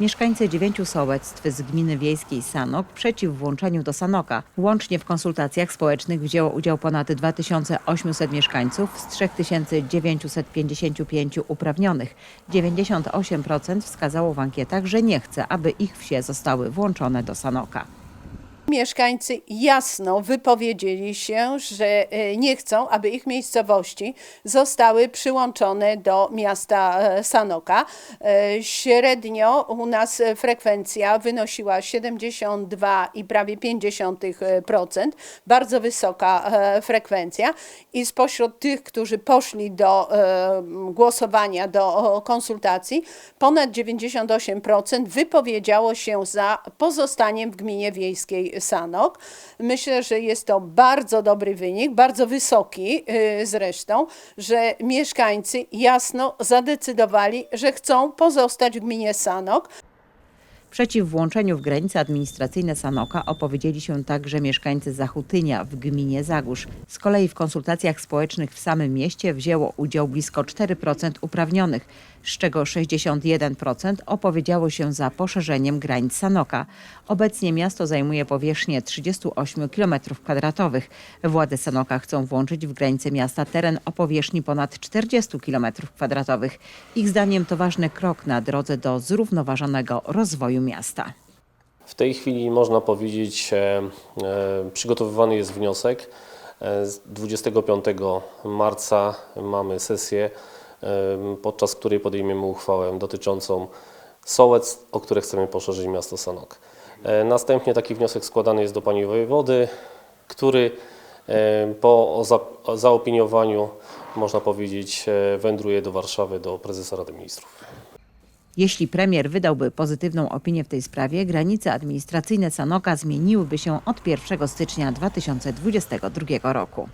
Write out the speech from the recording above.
Mieszkańcy dziewięciu sołectw z gminy wiejskiej Sanok przeciw włączeniu do Sanoka. Łącznie w konsultacjach społecznych wzięło udział ponad 2800 mieszkańców z 3955 uprawnionych. 98% wskazało w ankietach, że nie chce, aby ich wsie zostały włączone do Sanoka. Mieszkańcy jasno wypowiedzieli się, że e, nie chcą, aby ich miejscowości zostały przyłączone do miasta e, Sanoka. E, Średnio u nas frekwencja wynosiła 72 i prawie 50%, bardzo wysoka frekwencja i spośród tych, którzy poszli do głosowania, do konsultacji, ponad 98% wypowiedziało się za pozostaniem w gminie wiejskiej Sanok. Myślę, że jest to bardzo dobry wynik, bardzo wysoki y, zresztą, że mieszkańcy jasno zadecydowali, że chcą pozostać w gminie Sanok. Przeciw włączeniu w granice administracyjne Sanoka opowiedzieli się także mieszkańcy Zachutynia w gminie Zagórz. Z kolei w konsultacjach społecznych w samym mieście wzięło udział blisko 4% uprawnionych, z czego 61% opowiedziało się za poszerzeniem granic Sanoka. Obecnie miasto zajmuje powierzchnię 38 km2. Władze Sanoka chcą włączyć w granice miasta teren o powierzchni ponad 40 km2. Ich zdaniem to ważny krok na drodze do zrównoważonego rozwoju miasta. W tej chwili można powiedzieć, e, e, przygotowywany jest wniosek. E, z 25 marca mamy sesję, e, podczas której podejmiemy uchwałę dotyczącą sołectw, o które chcemy poszerzyć miasto Sanok. E, Następnie taki wniosek składany jest do pani wojewody, który po za- zaopiniowaniu, można powiedzieć, e, wędruje do Warszawy, do prezesa Rady Ministrów. Jeśli premier wydałby pozytywną opinię w tej sprawie, granice administracyjne Sanoka zmieniłyby się od 1 stycznia 2022 roku.